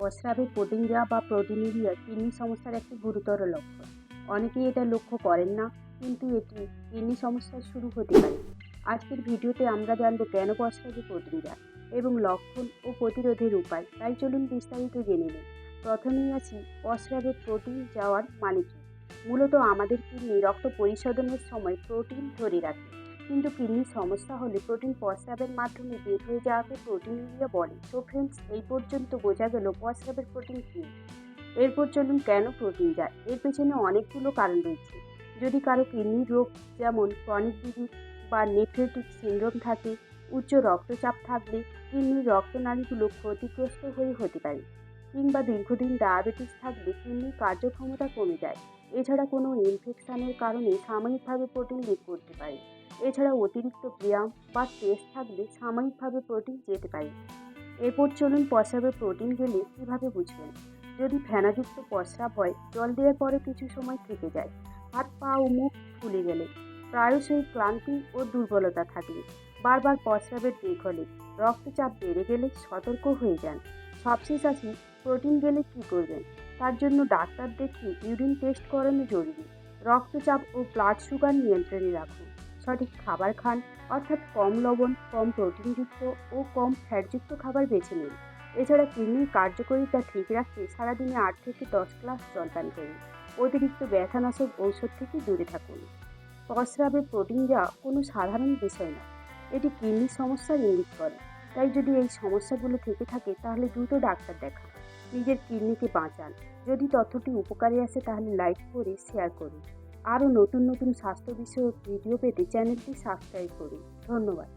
প্রস্রাবে protein যাওয়া বা proteinuria kidney সমস্যার একটি গুরুতর লক্ষণ। অনেকেই এটা লক্ষ্য করেন না, কিন্তু এটি কিডনি সমস্যার শুরু হতে পারে। আজকের ভিডিওতে আমরা জানব কেন প্রস্রাবে প্রোটিন যায় এবং লক্ষণ ও প্রতিরোধের উপায়। তাই চলুন বিস্তারিত জেনে নিন প্রথমেই আছি প্রস্রাবে প্রোটিন যাওয়ার মানে কি মূলত আমাদের কিডনি রক্ত পরিশোধনের সময় প্রোটিন ধরে রাখে। কিন্তু কিডনির সমস্যা হলে প্রোটিন প্রস্রাবের মাধ্যমে বের হয়ে যাওয়াকে প্রোটিনুরিয়া বলে। তো ফ্রেন্ডস এই পর্যন্ত বোঝা গেল প্রস্রাবের প্রোটিন কী। এরপর চলুন কেন প্রোটিন যায়। এর পেছনে অনেকগুলো কারণ রয়েছে। যদি কারও কিডনির রোগ যেমন ক্রনিক ডিজিজ বা নেফ্রেটিক সিন্ড্রোম থাকে, উচ্চ রক্তচাপ থাকলে কিডনির রক্তনালীগুলো ক্ষতিগ্রস্ত হয়ে হতে পারে। কিংবা দীর্ঘদিন ডায়াবেটিস থাকলে কিডনির কার্যক্ষমতা কমে যায়। এছাড়া কোনো ইনফেকশনের কারণে সাময়িকভাবে প্রোটিন লিক করতে পারে। এছাড়া অতিরিক্ত ব্যায়াম বা টেস্ট থাকলে সাময়িকভাবে প্রোটিন যেতে পারে। এরপর চলুন প্রস্রাবে প্রোটিন গেলে কীভাবে বুঝবেন? যদি ফেনাযুক্ত প্রস্রাব হয়, জল দেওয়ার পরে কিছু সময় থেকে যায়। হাত, পা ও মুখ ফুলে গেলে প্রায়শই ক্লান্তি ও দুর্বলতা থাকলে বারবার প্রস্রাবের বেগ হলে রক্তচাপ বেড়ে গেলে সতর্ক হয়ে যান। সবশেষ আসি প্রোটিন গেলে কী করবেন? তার জন্য ডাক্তার দেখিয়ে ইউরিন টেস্ট করানো জরুরি। রক্তচাপ ও ব্লাড সুগার নিয়ন্ত্রণে রাখুন। সঠিক খাবার খান, অর্থাৎ কম লবণ, কম প্রোটিনযুক্ত ও কম ফ্যাটযুক্ত খাবার বেছে নিন। এছাড়া কিডনির কার্যকারিতা ঠিক রাখতে সারাদিনে আট থেকে দশ গ্লাস জল পান করুন। অতিরিক্ত ব্যথানাশক ঔষধ থেকে দূরে থাকুন। প্রস্রাবে প্রোটিন যাওয়া কোনো সাধারণ বিষয় না। এটি কিডনির সমস্যার ইঙ্গিত করে। তাই যদি এই সমস্যাগুলো থেকে থাকে, তাহলে দ্রুত ডাক্তার দেখান। নিজের কিডনিকে বাঁচান। যদি তথ্যটি উপকারে আসে, তাহলে লাইক করে শেয়ার করুন। আরও নতুন নতুন স্বাস্থ্য বিষয়ক ভিডিও পেতে চ্যানেলটি সাবস্ক্রাইব করুন। ধন্যবাদ।